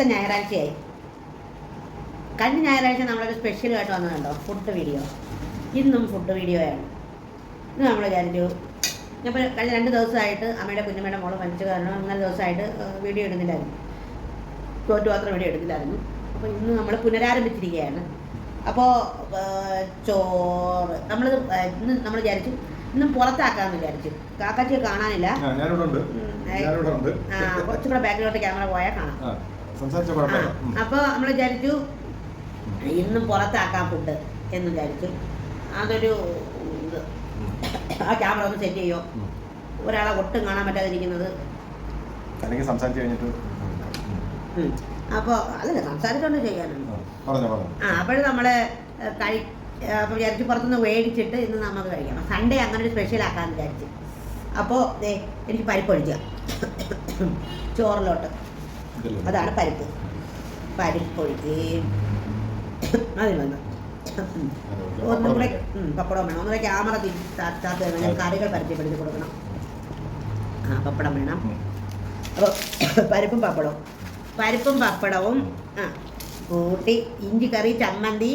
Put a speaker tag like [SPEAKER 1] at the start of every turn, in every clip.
[SPEAKER 1] അടുത്ത ഞായറാഴ്ചയായി. കഴിഞ്ഞ ഞായറാഴ്ച നമ്മളൊരു സ്പെഷ്യലായിട്ട് വന്നതുണ്ടോ? ഫുഡ് വീഡിയോ ഇന്നും ഫുഡ് വീഡിയോയാണ് ഇന്ന് നമ്മൾ വിചാരിച്ചു ഞാൻ കഴിഞ്ഞ രണ്ട് ദിവസമായിട്ട് അമ്മയുടെ കുഞ്ഞമ്മയുടെ മോൾ മരിച്ചു കാരണം മൂന്നാൽ ദിവസമായിട്ട് വീഡിയോ ഇടുന്നില്ലായിരുന്നു തോറ്റു മാത്രം വീഡിയോ എടുത്തില്ലായിരുന്നു. അപ്പോൾ ഇന്ന് നമ്മൾ പുനരാരംഭിച്ചിരിക്കുകയാണ്. അപ്പോൾ ചോറ് നമ്മൾ ഇന്ന് നമ്മൾ വിചാരിച്ചു ഇന്ന് പുറത്താക്കാന്ന് വിചാരിച്ചു. കാക്കാച്ചിയെ കാണാനില്ല.
[SPEAKER 2] ആ, ഞാനിവിടെ ഉണ്ട്
[SPEAKER 1] ഉം,
[SPEAKER 2] ഞാനിവിടെ ഉണ്ട്
[SPEAKER 1] ആ കുറച്ചും കൂടെ ബാക്കിലോട്ട് ക്യാമറ പോയാൽ കാണാം. അപ്പോൾ നമ്മൾ വിചാരിച്ചു ഇന്നും പുറത്താക്കാം ഫുഡ് എന്ന് വിചാരിച്ചു. അതൊരു ആ ക്യാമറ ഒന്ന് സെറ്റ് ചെയ്യോ? ഒരാളെ ഒട്ടും കാണാൻ പറ്റാതിരിക്കുന്നത്.
[SPEAKER 2] അല്ലെങ്കിൽ സംസാരിച്ച് കഴിഞ്ഞിട്ട്.
[SPEAKER 1] അപ്പോൾ അതല്ല സംസാരിച്ചുകൊണ്ട് ചെയ്യാനുണ്ട്
[SPEAKER 2] ആ,
[SPEAKER 1] അപ്പോഴും നമ്മൾ കഴി അപ്പോൾ വിചാരിച്ച് പുറത്തുനിന്ന് മേടിച്ചിട്ട് ഇന്ന് നമുക്ക് കഴിക്കണം സൺഡേ അങ്ങനെ ഒരു സ്പെഷ്യൽ ആക്കാമെന്ന് വിചാരിച്ചു. അപ്പോൾ എനിക്ക് പരിപ്പ് ഒഴിക്കുക ചോറിലോട്ട്? അതാണ് പരിപ്പ്. പരിപ്പ് ഒഴിക്കുകയും അതിൽ വന്ന്. ഒന്നും കൂടെ പപ്പടം വേണം. ഒന്നുകൂടെ ക്യാമറ തിരിച്ചാത്ത വേണം ഞാൻ കറികൾ പരിചയപ്പെടുത്തി കൊടുക്കണം. ആ പപ്പടം വേണം. അപ്പോൾ പരിപ്പും പപ്പടവും. പരിപ്പും പപ്പടവും ആ കൂട്ടി ഇഞ്ചി കറി ചമ്മന്തി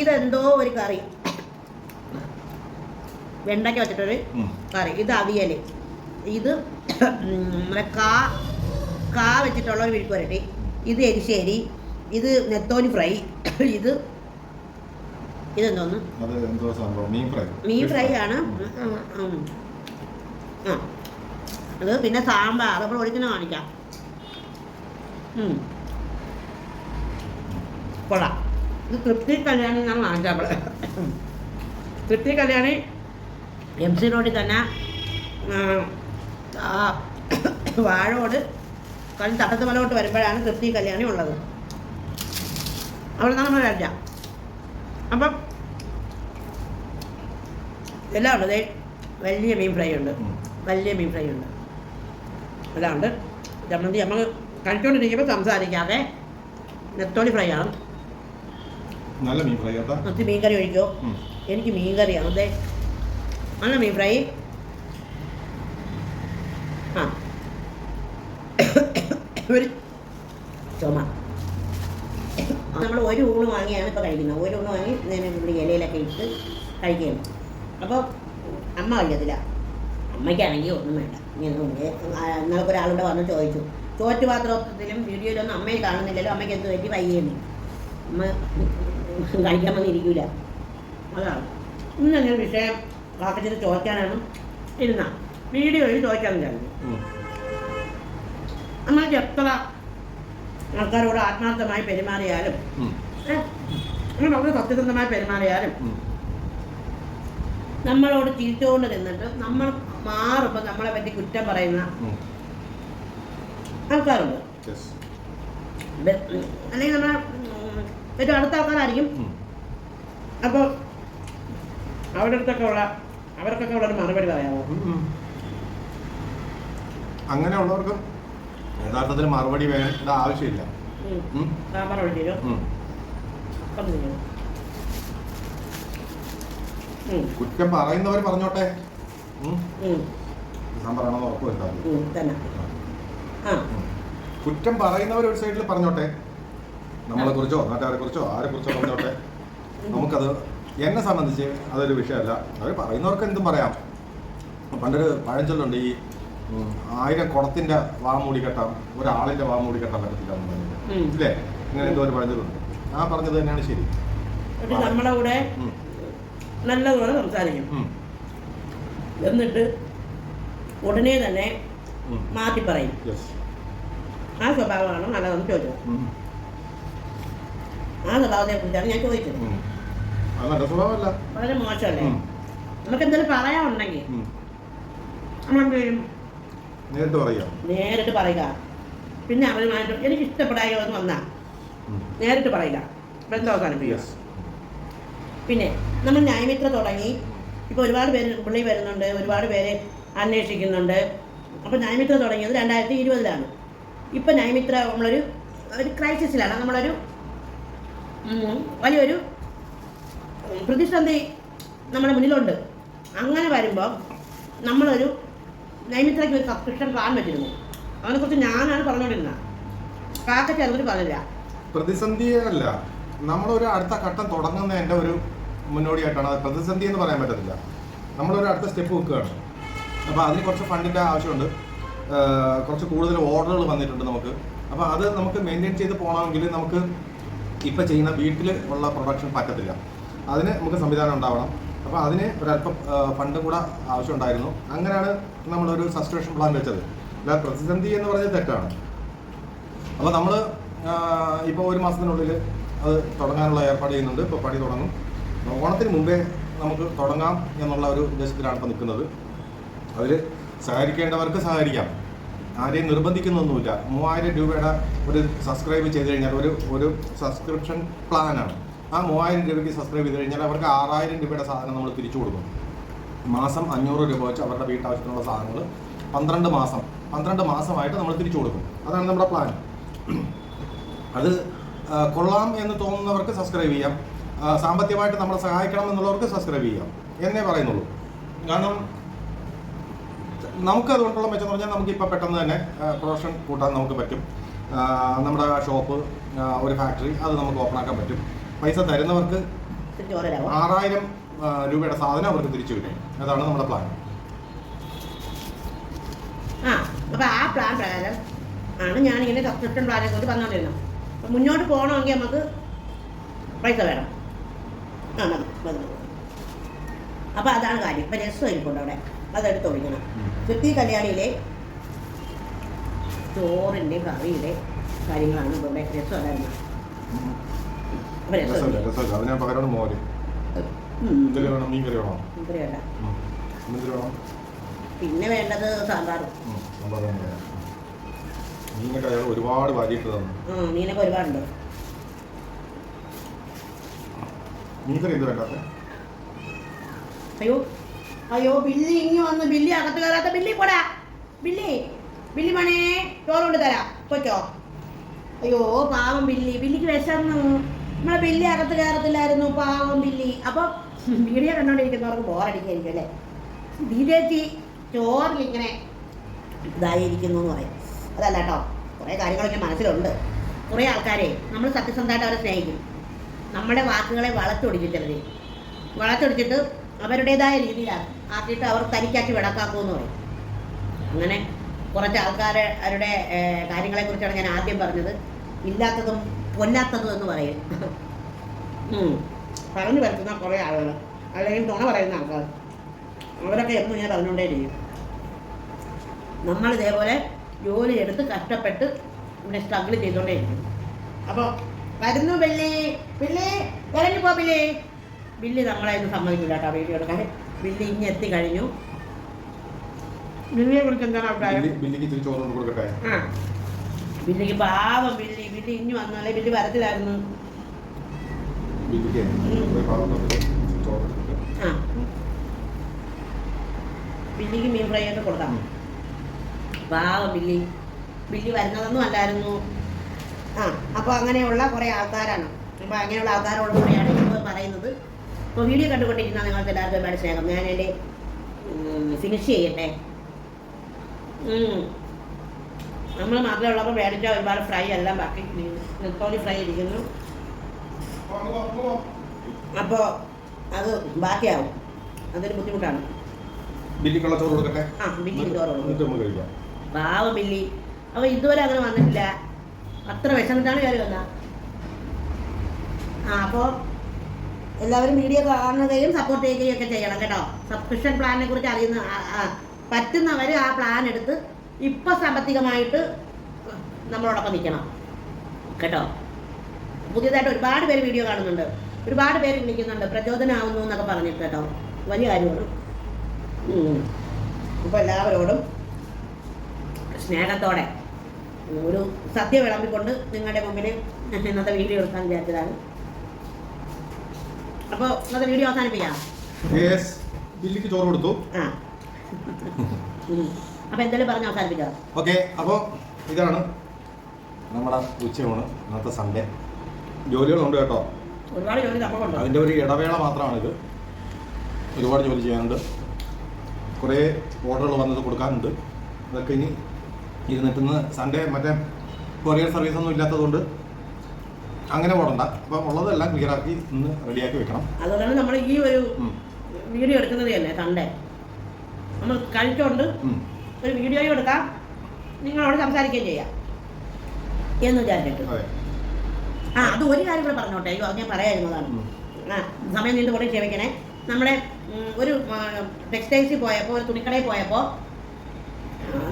[SPEAKER 1] ഇതെന്തോ ഒരു കറി. വെണ്ടയ്ക്ക വെച്ചിട്ടൊരു. കറി. ഇത് അവിയൽ ഇത് നമ്മുടെ കാ കാ വെച്ചിട്ടുള്ള ഒരു വിഴുക്കുരട്ടി ഇത് എരിശ്ശേരി ഇത് നെത്തോലി ഫ്രൈ ഇത് ഇതെന്തോന്ന്?
[SPEAKER 2] മീൻ ഫ്രൈ.
[SPEAKER 1] മീൻ ഫ്രൈ ആണ്. ആ അത് പിന്നെ സാമ്പാർ അപ്പോൾ ഒഴിക്കുന്ന കാണിക്കാം. കൊള്ളാം. ഇത് തൃപ്തി കല്യാണി എന്നാണ് വാങ്ങിച്ചപ്പോൾ തൃപ്തി കല്യാണി എം സി റോഡിൽ തന്നെ വാഴോട് കഴിഞ്ഞ് തട്ടത്തുമലോട്ട് വരുമ്പോഴാണ് തൃപ്തി കല്യാണി ഉള്ളത്. അവിടെ നമ്മൾ കഴിക്കാം അപ്പം എല്ലാം ഉണ്ട് വലിയ മീൻ ഫ്രൈ ഉണ്ട്. വലിയ മീൻ ഫ്രൈ ഉണ്ട്. എല്ലാം ഉണ്ട് ചമ്മന്തി നമ്മൾ കഴിച്ചുകൊണ്ടിരിക്കുമ്പോൾ സംസാരിക്കാതെ നെത്തോലി ഫ്രൈ ആണ്.
[SPEAKER 2] നല്ല മീൻ ഫ്രൈ
[SPEAKER 1] കുറച്ച് മീൻ കറി ഒഴിക്കോ? എനിക്ക് മീൻ ആണ് അതെ നല്ല മീൻ ഫ്രൈ ആ. ഒരു ചുമ. നമ്മൾ ഒരു ഊണ് വാങ്ങിയാണ് ഇപ്പോൾ കഴിക്കുന്നത്. ഒരു ഊണ് വാങ്ങി ഞാൻ ഇവിടെ ഇലയിലൊക്കെ ഇട്ട് കഴിക്കുകയാണ്. അപ്പോൾ അമ്മ കഴിക്കത്തില്ല. അമ്മയ്ക്കാണെങ്കിൽ ഒന്നും വേണ്ട. ഇങ്ങനെ നിങ്ങൾക്ക് ഒരാളുടെ വന്ന് ചോദിച്ചു. ചോറ്റ് പാത്രത്തിലും വീഡിയോയിലൊന്നും അമ്മയെ കാണുന്നില്ലല്ലോ. അമ്മയ്ക്ക് എന്ത് പറ്റി? വയ്യുന്നു. അമ്മ കഴിക്കാൻ വന്നിരിക്കൂല. അതാണ്. ഇന്ന് ഞാൻ വിഷയം കാക്കച്ചിട്ട് ചോദിക്കാനാണ് ഇരുന്ന. വീഡിയോയിൽ ചോദിക്കാൻ വിചാരിച്ചു
[SPEAKER 2] ഉം.
[SPEAKER 1] നമ്മൾക്ക് എത്ര ആൾക്കാരോട് ആത്മാർത്ഥമായി പെരുമാറിയാലും വളരെ സത്യസന്ധമായി പെരുമാറിയാലും നമ്മളോട് ചിരിച്ചുകൊണ്ട് നിന്നിട്ട് നമ്മൾ മാറുമ്പോൾ നമ്മളെ പറ്റി കുറ്റം പറയുന്ന. ആൾക്കാരുണ്ട്. അല്ലെങ്കിൽ നമ്മളെ ഏറ്റവും അടുത്ത ആൾക്കാരായിരിക്കും. അപ്പോൾ അവരുടെ അടുത്തൊക്കെ ഉള്ള അവർക്കൊക്കെ ഉള്ളൊരു മറുപടി പറയാമോ?
[SPEAKER 2] അങ്ങനെ ഉള്ളവർക്കും അങ്ങനെയുള്ളവർക്ക് യഥാർത്ഥത്തിൽ മറുപടി വേണ്ട ആവശ്യമില്ല. കുറ്റം പറയുന്നവർ പറഞ്ഞോട്ടെ. പറയണമെന്ന് കുറ്റം പറയുന്നവർ ഒരു സൈഡിൽ പറഞ്ഞോട്ടെ. നമ്മളെ കുറിച്ചോ നാട്ടുകാരെ കുറിച്ചോ ആരെ കുറിച്ചോ പറഞ്ഞോട്ടെ. നമുക്കത് എന്നെ സംബന്ധിച്ച് അതൊരു വിഷയമല്ല. അവർ പറയുന്നവർക്ക് എന്തും പറയാം. പണ്ടൊരു പഴഞ്ചൊല്ലുണ്ട് ഈ ആയിരം കുടത്തിന്റെ വാ മൂടി കെട്ടാം ഒരാളിന്റെ വാ മൂടി കെട്ടാൻ പറ്റത്തില്ല എന്ന് പറഞ്ഞത്. ഇല്ലേ? ഇങ്ങനെ എന്തോ ഒരു പഴഞ്ചൊല്ലുണ്ട് ആ പറഞ്ഞത് തന്നെയാണ് ശരി.
[SPEAKER 1] നമ്മുടെ കൂടെ നല്ലതുപോലെ സംസാരിക്കും. എന്നിട്ട് ഉടനെ തന്നെ മാറ്റി പറയും. ആ സ്വഭാവമാണ് നല്ലതെന്ന് ചോദിച്ചത് ആ സ്വഭാവത്തെ കുറിച്ചാണ് ഞാൻ ചോദിച്ചത്. വളരെ മോശമല്ലേ? നമുക്ക് എന്തെങ്കിലും പറയാനുണ്ടെങ്കിൽ നമ്മളെന്ത് ചെയ്യും?
[SPEAKER 2] നേരിട്ട് പറയുക.
[SPEAKER 1] നേരിട്ട് പറയുക. പിന്നെ അവരുമായിട്ട് എനിക്ക് ഇഷ്ടപ്പെടായോ എന്ന് വന്നാൽ നേരിട്ട് പറയുക. ബന്ധം അവസാനിപ്പിക്കുക. പിന്നെ നമ്മൾ ന്യായമിത്ര തുടങ്ങി. ഇപ്പോൾ ഒരുപാട് പേര് പുള്ളി വരുന്നുണ്ട്. ഒരുപാട് പേര് അന്വേഷിക്കുന്നുണ്ട്. അപ്പോൾ ന്യായമിത്ര തുടങ്ങിയത് രണ്ടായിരത്തി ഇരുപതിലാണ്. ഇപ്പോൾ ന്യായമിത്ര നമ്മളൊരു ഒരു ക്രൈസിസിലാണ്. നമ്മളൊരു വലിയൊരു പ്രതിസന്ധി നമ്മുടെ മുന്നിലുണ്ട്. അങ്ങനെ വരുമ്പോൾ നമ്മളൊരു നൈമിത്രയ്ക്ക് ഒരു സബ്സ്ക്രിപ്ഷൻ പ്ലാൻ വെച്ചിരുന്നു. അതിനെക്കുറിച്ച് ഞാനാണ് പറഞ്ഞുകൊണ്ടിരുന്നത് കാക്ക ചെറുതിന് പറഞ്ഞില്ല.
[SPEAKER 2] പ്രതിസന്ധിയല്ല. നമ്മളൊരു അടുത്ത ഘട്ടം തുടങ്ങുന്നതിന്റെ ഒരു മുന്നോടിയായിട്ടാണ് അത് പ്രതിസന്ധി എന്ന് പറയാൻ പറ്റത്തില്ല. നമ്മളൊരു അടുത്ത സ്റ്റെപ്പ് വെക്കുകയാണ്. അപ്പോൾ അതിന് കുറച്ച് ഫണ്ടിന്റെ ആവശ്യമുണ്ട്. കുറച്ച് കൂടുതൽ ഓർഡറുകൾ വന്നിട്ടുണ്ട് നമുക്ക്. അപ്പോൾ അത് നമുക്ക് മെയിന്റെയിൻ ചെയ്ത് പോകണമെങ്കിൽ നമുക്ക് ഇപ്പോൾ ചെയ്യുന്ന വീട്ടിൽ ഉള്ള പ്രൊഡക്ഷൻ പറ്റത്തില്ല. അതിന് നമുക്ക് സംവിധാനം ഉണ്ടാവണം. അപ്പോൾ അതിന് ഒരല്പം ഫണ്ട് കൂടെ ആവശ്യമുണ്ടായിരുന്നു. അങ്ങനെയാണ് നമ്മളൊരു സബ്സ്ക്രിപ്ഷൻ പ്ലാൻ വെച്ചത്. അല്ല പ്രതിസന്ധി എന്ന് പറഞ്ഞത് തെറ്റാണ്. അപ്പോൾ നമ്മൾ ഇപ്പോൾ ഒരു മാസത്തിനുള്ളിൽ അത് തുടങ്ങാനുള്ള ഏർപ്പാട് ചെയ്യുന്നുണ്ട്. ഇപ്പോൾ പണി തുടങ്ങും. ഓണത്തിന് മുമ്പേ നമുക്ക് തുടങ്ങാം എന്നുള്ള ഒരു ഉദ്ദേശത്തിലാണ് ഇപ്പോൾ നിൽക്കുന്നത്. അതിൽ സഹകരിക്കേണ്ടവർക്ക് സഹകരിക്കാം. ആരെയും നിർബന്ധിക്കുന്നൊന്നുമില്ല. മൂവായിരം രൂപയുടെ ഒരു സബ്സ്ക്രൈബ് ചെയ്ത് കഴിഞ്ഞാൽ ഒരു ഒരു സബ്സ്ക്രിപ്ഷൻ പ്ലാനാണ് ആ മൂവായിരം രൂപയ്ക്ക് സബ്സ്ക്രൈബ് ചെയ്ത് കഴിഞ്ഞാൽ അവർക്ക് ആറായിരം രൂപയുടെ സാധനം നമ്മൾ തിരിച്ചു കൊടുക്കും. മാസം അഞ്ഞൂറ് രൂപ വെച്ച് അവരുടെ വീട്ടാവശ്യത്തിനുള്ള സാധനങ്ങൾ പന്ത്രണ്ട് മാസം പന്ത്രണ്ട് മാസമായിട്ട് നമ്മൾ തിരിച്ചു കൊടുക്കും. അതാണ് നമ്മുടെ പ്ലാൻ അത് കൊള്ളാം എന്ന് തോന്നുന്നവർക്ക് സബ്സ്ക്രൈബ് ചെയ്യാം. സാമ്പത്തികമായിട്ട് നമ്മളെ സഹായിക്കണം എന്നുള്ളവർക്ക് സബ്സ്ക്രൈബ് ചെയ്യാം. എന്നേ പറയുന്നുള്ളൂ. കാരണം നമുക്ക് അതുകൊണ്ടുള്ള മെച്ചം പറഞ്ഞാൽ നമുക്ക് ഇപ്പോൾ പെട്ടെന്ന് തന്നെ പ്രൊഡക്ഷൻ കൂട്ടാൻ നമുക്ക് പറ്റും. നമ്മുടെ ഷോപ്പ് ഒരു ഫാക്ടറി അത് നമുക്ക് ഓപ്പൺ ആക്കാൻ പറ്റും. പൈസ തരുന്നവർക്ക് ആറായിരം രൂപയുടെ സാധനം അവർക്ക് തിരിച്ചു കിട്ടും. അതാണ് നമ്മുടെ പ്ലാൻ
[SPEAKER 1] ആ അപ്പോൾ ആ പ്ലാൻ പ്രകാരം ആണ് ഞാൻ ഇങ്ങനെ സബ്സ്ക്രിപ്ഷൻ പ്ലാനെ കൊണ്ട് വന്നുകൊണ്ടിരുന്നത് മുന്നോട്ട് പോകണമെങ്കിൽ നമുക്ക് പൈസ വേണം. ആ മതി മതി മതി. അപ്പോൾ അതാണ് കാര്യം. ഇപ്പം രസം ഇരിപ്പുണ്ട് അവിടെ. അതെടുത്ത് ഒഴിക്കണം. കൃത്തി കല്യാണിയിലെ ചോറിന്റെ കറിയുടെ കാര്യങ്ങളാണ് ഇവിടെ രസം അപ്പോൾ രസം
[SPEAKER 2] രസമില്ല രസമില്ല. അതിന് പകരമാണ് മോര്. എന്തിൽ വേണം? മീൻ കറി വേണോ. എന്തിൽ വേണം?
[SPEAKER 1] പിന്നെ വേണ്ടത് സാമ്പാറും.
[SPEAKER 2] ഉം, സാമ്പാർ മീനൊക്കെ അയാൾ ഒരുപാട് വാരിയിട്ട് തന്നു
[SPEAKER 1] മീനൊക്കെ ഒരുപാടുണ്ട്.
[SPEAKER 2] മീൻ കറി എന്ത് വേണ്ടാത്ത?
[SPEAKER 1] അയ്യോ അയ്യോ ബില്ലി ഇങ്ങി വന്ന് ബില്ലി അകത്ത് കയറാത്ത ബില്ലി പോടാ. ബില്ലി ബില്ലി മണേ ചോറ് കൊണ്ട് തരാം. കൊച്ചോ അയ്യോ പാവം ബില്ലി. ബില്ലിക്ക് വിശന്നു. നമ്മളെ ബില്ലി അകത്ത് കയറത്തില്ലായിരുന്നു പാവം ബില്ലി അപ്പൊ വീഡിയോ കണ്ടോണ്ടിരിക്കുന്നവർക്ക് ബോറടിക്കായിരിക്കും അല്ലേ? ബിജേച്ചി ചോറിൽ ഇങ്ങനെ ഇതായിരിക്കുന്നു എന്ന് പറയും. അതല്ല കേട്ടോ കുറേ കാര്യങ്ങളൊക്കെ മനസ്സിലുണ്ട്. കുറേ ആൾക്കാരെ നമ്മൾ സത്യസന്ധമായിട്ട് അവരെ സ്നേഹിക്കും. നമ്മുടെ വാക്കുകളെ വളച്ചൊടിക്കും ചിലർ വളച്ചൊടിച്ചിട്ട് അവരുടേതായ രീതിയിലാണ്. ആക്കിയിട്ട് അവർ തനിക്കാക്കി വിടക്കാക്കുമെന്ന് പറയും. അങ്ങനെ കുറച്ച് ആൾക്കാരെ അവരുടെ കാര്യങ്ങളെക്കുറിച്ചാണ് ഞാൻ ആദ്യം പറഞ്ഞത്. ഇല്ലാത്തതും കൊല്ലാത്തതും എന്ന് പറയും. പറഞ്ഞു വരുത്തുന്ന കുറേ ആളുകൾ അല്ലെങ്കിൽ തുണ പറയുന്ന ആൾക്കാർ അവരൊക്കെ എന്നും ഞാൻ പറഞ്ഞുകൊണ്ടേയിരിക്കും നമ്മൾ ഇതേപോലെ ജോലി എടുത്ത് കഷ്ടപ്പെട്ട് ഇവിടെ സ്ട്രഗിൾ ചെയ്തുകൊണ്ടേയിരിക്കും അപ്പോൾ വരുന്നു ബില്ലി ബില്ലി ഇറങ്ങി പോ ബില്ലി ബില്ലി നമ്മളെ ഒന്നും സമ്മതിക്കില്ല കേട്ടോ വീഡിയോ എടുക്കാൻ ബില്ലി ഇനി എത്തി കഴിഞ്ഞു. ബില്ലിയെ കുറിച്ച് എന്താണ് അഭിപ്രായം?
[SPEAKER 2] ബില്ലിക്ക്
[SPEAKER 1] പാവം ബില്ലി. ബില്ലി ഇനി വന്നാലേ ബില്ലി വരത്തില്ലായിരുന്നു. ആ. ബില്ലിക്ക് മീൻ ഫ്രൈ ഒക്കെ കൊടുക്കാം. പാവം ബില്ലി. ബില്ലി വരുന്നതൊന്നും അല്ലായിരുന്നു. ആ അപ്പോൾ അങ്ങനെയുള്ള കുറേ ആൾക്കാരാണ്. അപ്പോൾ അങ്ങനെയുള്ള ആൾക്കാരോട് കൂടിയാണ് ഇപ്പോൾ പറയുന്നത്. അപ്പോൾ വീഡിയോ കണ്ടുകൊണ്ടിരിക്കുന്ന നിങ്ങൾക്ക് എല്ലാവർക്കും ഒരുപാട് സ്നേഹം. ഞാൻ എന്റെ ഫിനിഷ് ചെയ്യട്ടെ. നമ്മൾ മാത്രമേ ഉള്ളപ്പോൾ മേടിച്ച ഒരുപാട് ഫ്രൈ എല്ലാം ബാക്കി നെത്തോലി ഫ്രൈ ഇരിക്കുന്നു. അപ്പോൾ അത് ബാക്കിയാവും. അതൊരു ബുദ്ധിമുട്ടാണ്.
[SPEAKER 2] ബില്ലിക്കുള്ള ചോറ് കൊടുക്കട്ടെ?
[SPEAKER 1] ആ ബില്ലിക്ക് ചോറ് കൊടുക്കും.
[SPEAKER 2] എന്നിട്ട് കഴിക്കാം.
[SPEAKER 1] പാവ ബില്ലി. അപ്പോൾ ഇതുവരെ അങ്ങനെ വന്നിട്ടില്ല. അത്ര വിഷമിട്ടാണ് കയറി വന്ന ആ അപ്പോൾ എല്ലാവരും വീഡിയോ കാണുകയും സപ്പോർട്ട് ചെയ്യുകയും ഒക്കെ ചെയ്യണം കേട്ടോ. സബ്സ്ക്രിപ്ഷൻ പ്ലാനിനെ കുറിച്ച് അറിയുന്ന പറ്റുന്നവർ ആ പ്ലാൻ എടുത്ത് ഇപ്പം സാമ്പത്തികമായിട്ട് നമ്മളോടൊപ്പം നിൽക്കണം. കേട്ടോ? പുതിയതായിട്ട് ഒരുപാട് പേര് വീഡിയോ കാണുന്നുണ്ട്. ഒരുപാട് പേര് വിളിക്കുന്നുണ്ട് പ്രചോദനമാവുന്നു എന്നൊക്കെ പറഞ്ഞിട്ട് കേട്ടോ. വലിയ കാര്യമാണ്. അപ്പോൾ എല്ലാവരോടും സ്നേഹത്തോടെ ഒരു സദ്യ വിളമ്പിക്കൊണ്ട് നിങ്ങളുടെ മുമ്പിൽ ഇന്നത്തെ വീഡിയോ എടുക്കാൻ വിചാരിച്ചതാണ്. അപ്പോൾ ഇന്നത്തെ വീഡിയോ അവസാനിപ്പിക്കാം.
[SPEAKER 2] ബില്ലിക്ക് ചോറ് കൊടുത്തു.
[SPEAKER 1] ആ. അപ്പോൾ എന്തായാലും പറഞ്ഞ് അവസാനിപ്പിക്കാം.
[SPEAKER 2] ഓക്കെ അപ്പോൾ ഇതാണ് നമ്മുടെ ഉച്ചയൂണ് ഇന്നത്തെ സൺഡേ ജോലികളുണ്ട് കേട്ടോ.
[SPEAKER 1] ഒരുപാട് ജോലി
[SPEAKER 2] അതിന്റെ ഒരു ഇടവേള മാത്രമാണിത്. ഒരുപാട് ജോലി ചെയ്യാനുണ്ട്. കുറേ ഓർഡറുകൾ വന്നത് കൊടുക്കാനുണ്ട്. അതൊക്കെ ഇനി ഇരുന്നിട്ടുന്ന് സൺഡേ മറ്റേ കൊറിയർ സർവീസ് ഒന്നും ഇല്ലാത്തതുകൊണ്ട് അങ്ങനെ ഓടണ്ട അപ്പം ഉള്ളതെല്ലാം ക്ലിയർ ആക്കി ഇന്ന് റെഡിയാക്കി വെക്കണം.
[SPEAKER 1] അതുകൊണ്ടാണ് നമ്മൾ ഈ ഒരു വീഡിയോ എടുക്കുന്നത് തന്നെ സൺഡേ നമ്മൾ
[SPEAKER 2] കഴിച്ചോണ്ട്.
[SPEAKER 1] ഒരു വീഡിയോയും എടുക്കാം. നിങ്ങളോട് സംസാരിക്കുകയും ചെയ്യാം. എന്ന് വിചാരിച്ചിട്ട്. ആ അത് ഒരു കാര്യം കൂടെ പറഞ്ഞോട്ടെ. അയ്യോ അത് ഞാൻ പറയാതിരുന്നതാണ്. ആ സമയം നീണ്ടു കൂടെ ക്ഷമിക്കണേ. നമ്മളെ ഒരു ടെക്സ്റ്റൈൽസിൽ പോയപ്പോൾ ഒരു തുണിക്കടയിൽ പോയപ്പോൾ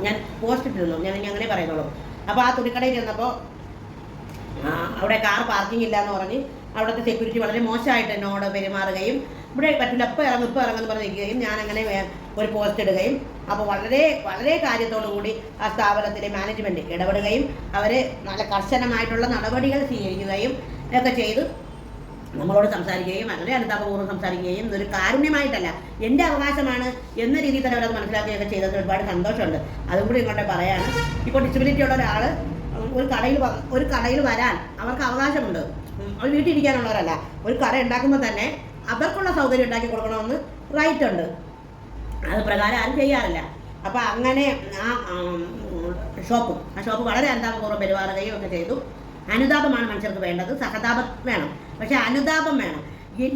[SPEAKER 1] ഞാൻ പോസ്റ്റ് ഇട്ടിരുന്നു. ഞാൻ അങ്ങനെ പറയുന്നുള്ളൂ. അപ്പോൾ ആ തുണിക്കടയിൽ ചെന്നപ്പോൾ അവിടെ കാർ പാർക്കിംഗ് ഇല്ല എന്ന് പറഞ്ഞ് അവിടുത്തെ സെക്യൂരിറ്റി വളരെ മോശമായിട്ട് എന്നോട് പെരുമാറുകയും ഇവിടെ പറ്റില്ല ഇപ്പം ഇറങ്ങും ഇപ്പം ഇറങ്ങുമെന്ന് പറഞ്ഞ് നിൽക്കുകയും ഞാൻ അങ്ങനെ ഒരു പോസ്റ്റ് ഇടുകയും അപ്പോൾ വളരെ വളരെ കാര്യത്തോടു കൂടി ആ സ്ഥാപനത്തിലെ മാനേജ്മെന്റ് ഇടപെടുകയും അവർ നല്ല കർശനമായിട്ടുള്ള നടപടികൾ സ്വീകരിക്കുകയും ഒക്കെ ചെയ്ത്. നമ്മളോട് സംസാരിക്കുകയും വളരെ അനുതാപപൂർവം സംസാരിക്കുകയും ഇതൊരു കാരുണ്യമായിട്ടല്ല എന്റെ അവകാശമാണ് എന്ന രീതിയിൽ തന്നെ അവരത് മനസ്സിലാക്കുകയൊക്കെ ചെയ്തതിൽ ഒരുപാട് സന്തോഷമുണ്ട്. അതും കൂടി ഇങ്ങോട്ട് പറയാണ്. ഇപ്പോൾ ഡിസബിലിറ്റി ഉള്ള ഒരാൾ ഒരു കടയിൽ ഒരു കടയിൽ വരാൻ അവർക്ക് അവകാശമുണ്ട്. അവർ വീട്ടിലിരിക്കാനുള്ളവരല്ല. ഒരു കട ഉണ്ടാക്കുമ്പോൾ തന്നെ അവർക്കുള്ള സൗകര്യം ഉണ്ടാക്കി കൊടുക്കണമെന്ന് റൈറ്റ് ഉണ്ട്. അത് പ്രകാരം ആരും ചെയ്യാറില്ല. അപ്പോൾ അങ്ങനെ ആ ഷോപ്പ് ആ ഷോപ്പ് വളരെ അനുതാപപൂർവം പെരുമാറുകയും ഒക്കെ ചെയ്തു. അനുതാപമാണ് മനുഷ്യർക്ക് വേണ്ടത്. സഹതാപം വേണം. പക്ഷെ അനുതാപം വേണം.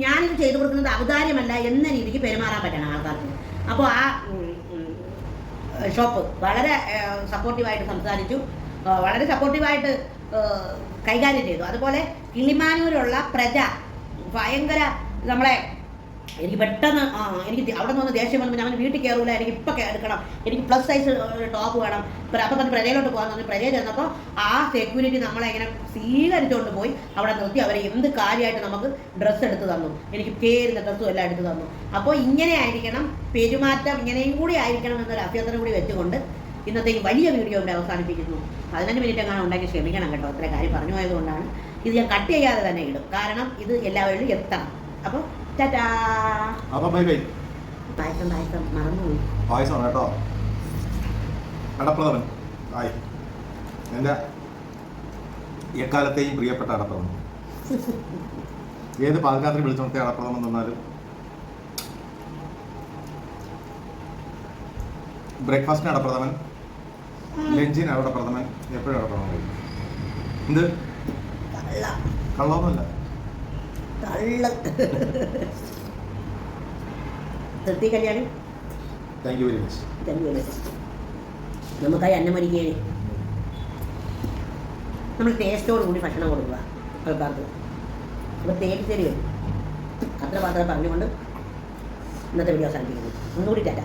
[SPEAKER 1] ഞാനിത് ചെയ്തു കൊടുക്കുന്നത് ഔദാര്യമല്ല എന്ന രീതിക്ക് പെരുമാറാൻ പറ്റണം ആൾക്കാർക്ക്. അപ്പോൾ ആ ഷോപ്പ് വളരെ സപ്പോർട്ടീവായിട്ട് സംസാരിച്ചു. വളരെ സപ്പോർട്ടീവായിട്ട് കൈകാര്യം ചെയ്തു. അതുപോലെ കിളിമാനൂരുള്ള പ്രജ ഭയങ്കര നമ്മളെ എനിക്ക് പെട്ടെന്ന് എനിക്ക് അവിടെ നിന്ന് ദേഷ്യം വന്നു ഞാൻ വീട്ടിൽ കയറൂല എനിക്ക് ഇപ്പം എടുക്കണം എനിക്ക് പ്ലസ് സൈസ് ടോപ്പ് വേണം. അപ്പൊ തന്നെ പ്രജയിലോട്ട് പോകാൻ പറഞ്ഞു. പ്രജയിൽ ചെന്നപ്പോൾ ആ സെക്യൂരിറ്റി നമ്മളെ ഇങ്ങനെ സ്വീകരിച്ചുകൊണ്ട് പോയി അവിടെ നിർത്തി. അവരെ എന്ത് കാര്യമായിട്ട് നമുക്ക് ഡ്രസ്സ് എടുത്ത് തന്നു. എനിക്ക് ചേരുന്ന ഡ്രസ്സും എല്ലാം എടുത്ത് തന്നു. അപ്പോൾ ഇങ്ങനെ ആയിരിക്കണം പെരുമാറ്റം ഇങ്ങനെയും കൂടി ആയിരിക്കണം എന്നൊരു അഭ്യർത്ഥന കൂടി വെച്ചുകൊണ്ട് ഇന്നത്തെ ഈ വലിയ വീഡിയോ ഇവിടെ അവസാനിപ്പിക്കുന്നു. പതിനഞ്ച് മിനിറ്റ് എങ്ങനെ ഉണ്ടാക്കി ക്ഷമിക്കണം കേട്ടോ. അത്ര കാര്യം പറഞ്ഞു പോയതുകൊണ്ടാണ്. ഇത് ഞാൻ കട്ട് ചെയ്യാതെ തന്നെ ഇടും. കാരണം ഇത് എല്ലാവരിലും എത്തണം. അപ്പോൾ ടാറ്റാ.
[SPEAKER 2] അപ്പോൾ ബൈ ബൈ
[SPEAKER 1] പായസം പായസം. മറന്നുപോയി.
[SPEAKER 2] പായസമാണ് കേട്ടോ. അടപ്രഥമൻ. ആയി എന്റെ എക്കാലത്തെയും പ്രിയപ്പെട്ട അടപ്രഥമൻ. ഏത് പാൽക്കാത്രി വിളിച്ചുണർത്തിയ അടപ്രഥമൻ തന്നാലും ബ്രേക്ക്ഫാസ്റ്റിന് അടപ്രഥമൻ. ലഞ്ചിന് അടപ്രഥമൻ എപ്പോഴും അടപ്രഥമൻ കഴിക്കും എന്ത്?
[SPEAKER 1] കള്ള.
[SPEAKER 2] കള്ളമൊന്നുമല്ല
[SPEAKER 1] കള്ള. Thripthi Kalyani.
[SPEAKER 2] Thank you very much
[SPEAKER 1] നമുക്കായി അന്നമരിക്കുകയാണ് നമ്മൾ ടേസ്റ്റോട് കൂടി ഭക്ഷണം കൊടുക്കുക ആൾക്കാർക്ക്. അപ്പോൾ തേടി തരും വരും അത്ര മാത്രമേ പറഞ്ഞുകൊണ്ട് ഇന്നത്തെ വീഡിയോ അവസാനിപ്പിക്കുന്നു. ഒന്നുകൂടി ടാറ്റ